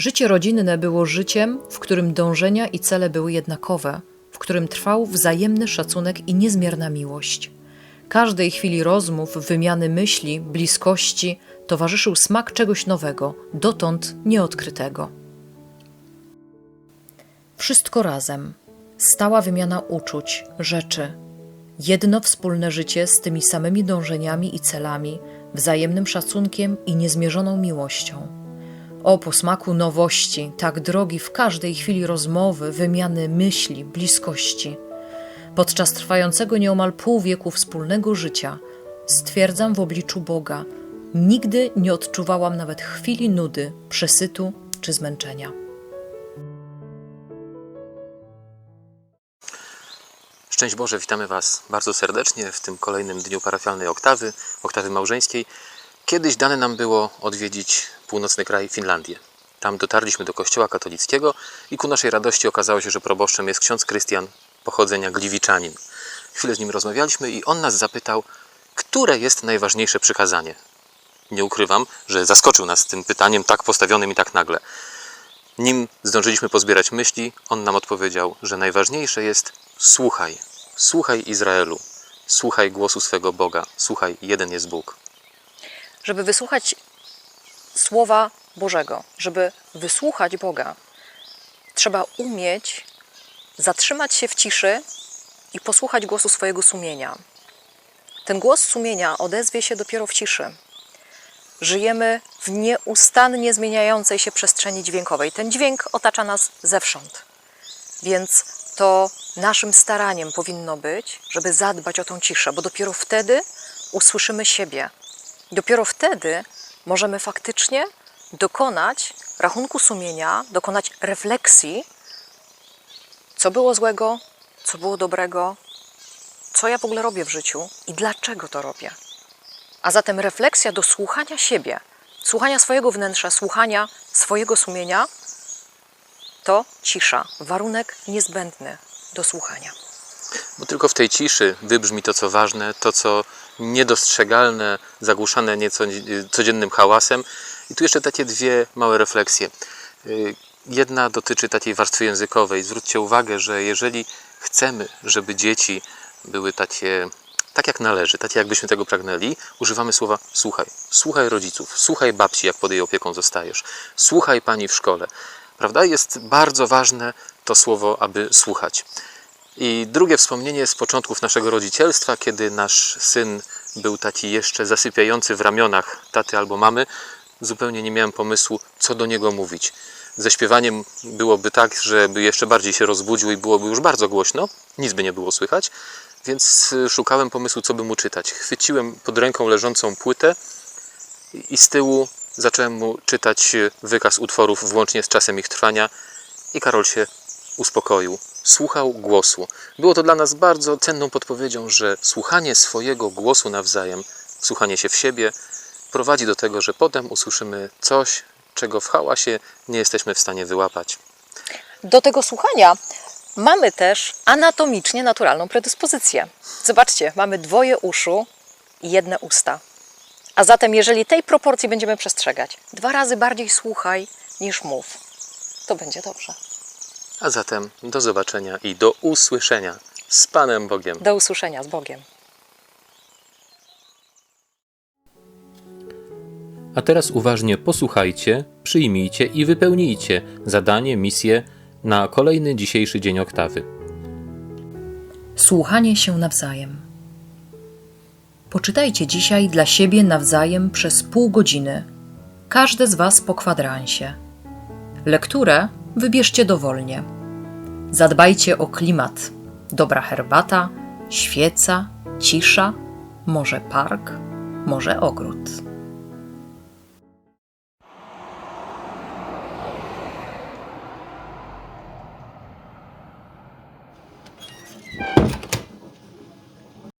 Życie rodzinne było życiem, w którym dążenia i cele były jednakowe, w którym trwał wzajemny szacunek i niezmierna miłość. Każdej chwili rozmów, wymiany myśli, bliskości towarzyszył smak czegoś nowego, dotąd nieodkrytego. Wszystko razem. Stała wymiana uczuć, rzeczy. Jedno wspólne życie z tymi samymi dążeniami i celami, wzajemnym szacunkiem i niezmierzoną miłością. O posmaku nowości, tak drogi w każdej chwili rozmowy, wymiany myśli, bliskości. Podczas trwającego nieomal pół wieku wspólnego życia stwierdzam w obliczu Boga, nigdy nie odczuwałam nawet chwili nudy, przesytu czy zmęczenia. Szczęść Boże, witamy Was bardzo serdecznie w tym kolejnym dniu parafialnej oktawy, oktawy małżeńskiej. Kiedyś dane nam było odwiedzić północny kraj Finlandię. Tam dotarliśmy do kościoła katolickiego i ku naszej radości okazało się, że proboszczem jest ksiądz Krystian pochodzenia Gliwiczanin. Chwilę z nim rozmawialiśmy i on nas zapytał, które jest najważniejsze przykazanie. Nie ukrywam, że zaskoczył nas tym pytaniem tak postawionym i tak nagle. Nim zdążyliśmy pozbierać myśli, on nam odpowiedział, że najważniejsze jest słuchaj, słuchaj Izraelu, słuchaj głosu swego Boga, słuchaj, jeden jest Bóg. Żeby wysłuchać Słowa Bożego, żeby wysłuchać Boga, trzeba umieć zatrzymać się w ciszy i posłuchać głosu swojego sumienia. Ten głos sumienia odezwie się dopiero w ciszy. Żyjemy w nieustannie zmieniającej się przestrzeni dźwiękowej. Ten dźwięk otacza nas zewsząd. Więc to naszym staraniem powinno być, żeby zadbać o tą ciszę, bo dopiero wtedy usłyszymy siebie. Dopiero wtedy możemy faktycznie dokonać rachunku sumienia, dokonać refleksji, co było złego, co było dobrego, co ja w ogóle robię w życiu i dlaczego to robię. A zatem refleksja do słuchania siebie, słuchania swojego wnętrza, słuchania swojego sumienia to cisza, warunek niezbędny do słuchania. Bo tylko w tej ciszy wybrzmi to, co ważne, to, co niedostrzegalne, zagłuszane nieco codziennym hałasem. I tu jeszcze takie dwie małe refleksje. Y, Jedna dotyczy takiej warstwy językowej. Zwróćcie uwagę, że jeżeli chcemy, żeby dzieci były takie, tak jak należy, takie jakbyśmy tego pragnęli, używamy słowa słuchaj. Słuchaj rodziców, słuchaj babci, jak pod jej opieką zostajesz. Słuchaj pani w szkole. Prawda? Jest bardzo ważne to słowo, aby słuchać. I drugie wspomnienie z początków naszego rodzicielstwa, kiedy nasz syn był taki jeszcze zasypiający w ramionach taty albo mamy, zupełnie nie miałem pomysłu, co do niego mówić. Ze śpiewaniem byłoby tak, żeby jeszcze bardziej się rozbudził i byłoby już bardzo głośno, nic by nie było słychać, więc szukałem pomysłu, co by mu czytać. Chwyciłem pod ręką leżącą płytę i z tyłu zacząłem mu czytać wykaz utworów włącznie z czasem ich trwania i Karol się uspokoił. Słuchał głosu. Było to dla nas bardzo cenną podpowiedzią, że słuchanie swojego głosu nawzajem, słuchanie się w siebie, prowadzi do tego, że potem usłyszymy coś, czego w hałasie nie jesteśmy w stanie wyłapać. Do tego słuchania mamy też anatomicznie naturalną predyspozycję. Zobaczcie, mamy dwoje uszu i jedne usta. A zatem, jeżeli tej proporcji będziemy przestrzegać, dwa razy bardziej słuchaj niż mów, to będzie dobrze. A zatem do zobaczenia i do usłyszenia z Panem Bogiem. Do usłyszenia z Bogiem. A teraz uważnie posłuchajcie, przyjmijcie i wypełnijcie zadanie, misję na kolejny dzisiejszy dzień oktawy. Słuchanie się nawzajem. Poczytajcie dzisiaj dla siebie nawzajem przez pół godziny, każde z Was po kwadransie. Lekturę wybierzcie dowolnie. Zadbajcie o klimat. Dobra herbata, świeca, cisza, może park, może ogród.